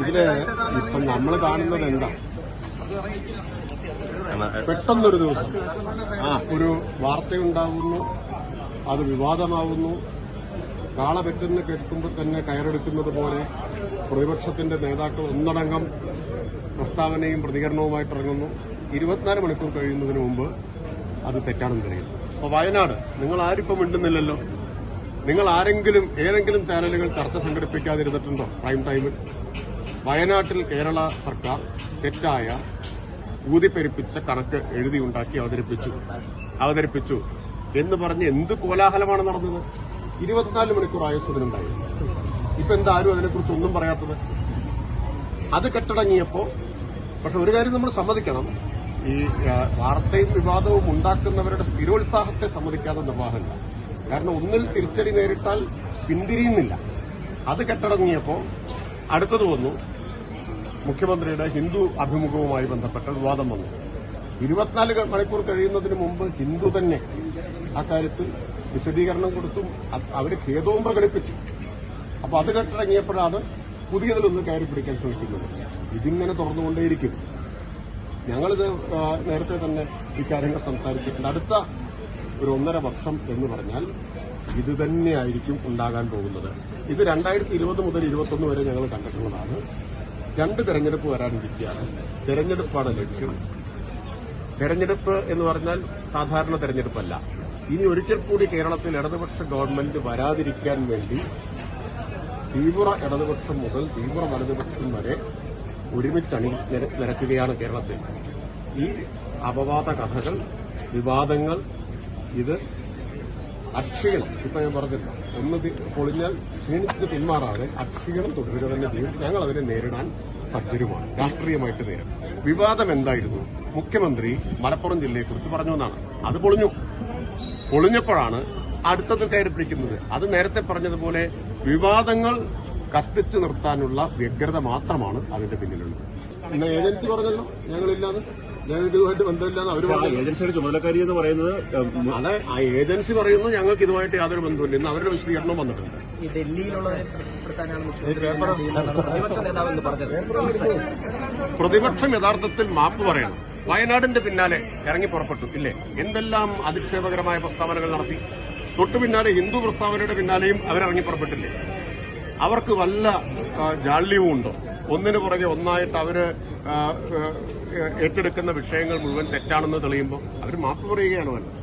ഇതിൽ ഇപ്പം നമ്മൾ കാണുന്നത് എന്താ? പെട്ടെന്നൊരു ദിവസം. ഒരു വാർത്തയുണ്ടാകുന്നു അത് വിവാദമാവുന്നു. കാള പെട്ടെന്ന് കേൾക്കുമ്പോൾ തന്നെ കയറെടുക്കുന്നത് പോലെ പ്രതിപക്ഷത്തിന്റെ നേതാക്കൾ ഒന്നടങ്കം പ്രസ്താവനയും പ്രതികരണവുമായിട്ട് ഇറങ്ങുന്നു. ഇരുപത്തിനാല് മണിക്കൂർ കഴിയുന്നതിന് മുമ്പ് അത് തെറ്റാണെന്ന് തെളിയുന്നു. അപ്പൊ വയനാട് നിങ്ങൾ ആരിപ്പം മിണ്ടുന്നില്ലല്ലോ. നിങ്ങൾ ആരെങ്കിലും ഏതെങ്കിലും ചാനലുകൾ ചർച്ച സംഘടിപ്പിക്കാതിരുന്നിട്ടുണ്ടോ? പ്രൈം ടൈമിൽ? വയനാട്ടിൽ കേരള സർക്കാർ തെറ്റായ ഊതിപ്പെരുപ്പിച്ച കണക്ക് എഴുതിയുണ്ടാക്കി അവതരിപ്പിച്ചു. അവതരിപ്പിച്ചു. എന്ന് പറഞ്ഞ് എന്ത് കോലാഹലമാണ് നടന്നത്? ഇരുപത്തിനാല് മണിക്കൂർ ആയുസ്സതിനുണ്ടായി ഇപ്പൊ എന്താരും അതിനെക്കുറിച്ച് ഒന്നും പറയാത്തത്? അത് കെട്ടടങ്ങിയപ്പോ പക്ഷെ ഒരു കാര്യം നമ്മൾ സമ്മതിക്കണം. ഈ വാർത്തയും വിവാദവും ഉണ്ടാക്കുന്നവരുടെ സ്ഥിരോത്സാഹത്തെ സമ്മതിക്കാതെ നിർവാഹമില്ല. കാരണം ഒന്നിൽ തിരിച്ചടി നേരിട്ടാൽ പിന്തിരിയുന്നില്ല. അത് കെട്ടടങ്ങിയപ്പോ അടുത്തത് വന്നു. മുഖ്യമന്ത്രിയുടെ ഹിന്ദു അഭിമുഖവുമായി ബന്ധപ്പെട്ട വിവാദം വന്നു. ഇരുപത്തിനാല് മണിക്കൂർ കഴിയുന്നതിന് മുമ്പ് ഹിന്ദു തന്നെ അക്കാര്യത്തിൽ വിശദീകരണം കൊടുത്തും. അവർ ഖേദവും പ്രകടിപ്പിച്ചു. അപ്പോൾ അത് കെട്ടിറങ്ങിയപ്പോഴാണ് പുതിയതിലൊന്ന് കയറി പിടിക്കാൻ ശ്രമിക്കുന്നത്. ഇതിങ്ങനെ തുറന്നുകൊണ്ടേയിരിക്കും. ഞങ്ങളിത് നേരത്തെ തന്നെ ഇക്കാര്യങ്ങൾ സംസാരിച്ചിട്ടുണ്ട്. അടുത്ത ഒരു ഒന്നര വർഷം എന്ന് പറഞ്ഞാൽ ഇത് തന്നെയായിരിക്കും ഉണ്ടാകാൻ പോകുന്നത്. ഇത് രണ്ടായിരത്തി ഇരുപത് മുതൽ ഇരുപത്തൊന്ന് വരെ ഞങ്ങൾ കണ്ടിട്ടുള്ളതാണ്. രണ്ട് തെരഞ്ഞെടുപ്പ് വരാനിരിക്കുകയാണ്. തെരഞ്ഞെടുപ്പാണ് ലക്ഷ്യം. തെരഞ്ഞെടുപ്പ് എന്ന് പറഞ്ഞാൽ സാധാരണ തെരഞ്ഞെടുപ്പല്ല. ഇനി ഒരിക്കൽ കൂടി കേരളത്തിൽ ഇടതുപക്ഷ ഗവൺമെന്റ് വരാതിരിക്കാൻ വേണ്ടി തീവ്ര ഇടതുപക്ഷം മുതൽ തീവ്ര വലതുപക്ഷം വരെ ഒരുമിച്ച് അണി നിര- നിരക്കുകയാണ് കേരളത്തിൽ. ഈ അപവാദ കഥകൾ വിവാദങ്ങൾ ഇത് അക്ഷീണം. ഇപ്പൊ ഞാൻ പറഞ്ഞില്ല. ഒന്ന് പൊളിഞ്ഞാൽ ക്ഷീണിച്ച് പിന്മാറാതെ അക്ഷീണം തുടരുക തന്നെ ചെയ്യും. ഞങ്ങൾ അതിനെ നേരിടാൻ സജ്ജരുമാണ്. രാഷ്ട്രീയമായിട്ട് നേരിടും. വിവാദം എന്തായിരുന്നു? മുഖ്യമന്ത്രി മലപ്പുറം ജില്ലയെക്കുറിച്ച് പറഞ്ഞു എന്നാണ്. അത് പൊളിഞ്ഞു. പൊളിഞ്ഞപ്പോഴാണ് അടുത്തത് കയറി പിടിക്കുന്നത്. അത് നേരത്തെ പറഞ്ഞതുപോലെ വിവാദങ്ങൾ കത്തിച്ചു നിർത്താനുള്ള വ്യഗ്രത മാത്രമാണ് അതിന്റെ പിന്നിലുള്ളത്. ഏജൻസി പറഞ്ഞല്ലോ ഞങ്ങളില്ലാന്ന് ഞങ്ങൾക്ക് ഇതുമായിട്ട് ബന്ധമില്ലാന്ന് അവർ ഏജൻസിയുടെ ചുമതലക്കാരി എന്ന് പറയുന്നത് അതെ ആ ഏജൻസി പറയുന്നു ഞങ്ങൾക്ക് ഇതുമായിട്ട് യാതൊരു ബന്ധമില്ല ഇന്ന് അവരുടെ വിശദീകരണം വന്നിട്ടുണ്ട്. ഈ ഡൽഹിയിലുള്ളവരെ പ്രതിപക്ഷം യഥാർത്ഥത്തിൽ മാപ്പ് പറയണം. വയനാടിന്റെ പിന്നാലെ ഇറങ്ങി പുറപ്പെട്ടു ഇല്ലേ? എന്തെല്ലാം അധിക്ഷേപകരമായ പ്രസ്താവനകൾ നടത്തി? തൊട്ടു പിന്നാലെ ഹിന്ദു പ്രസ്താവനയുടെ പിന്നാലെയും അവരിറങ്ങി പുറപ്പെട്ടില്ലേ? അവർക്ക് വല്ല ജാള്യവും ഉണ്ടോ? ഒന്നിനു പുറകെ ഒന്നായിട്ട് അവർ ഏറ്റെടുക്കുന്ന വിഷയങ്ങൾ മുഴുവൻ തെറ്റാണെന്ന് തെളിയുമ്പോൾ അവർ മാപ്പ് പറയുകയാണ് വേണ്ടത്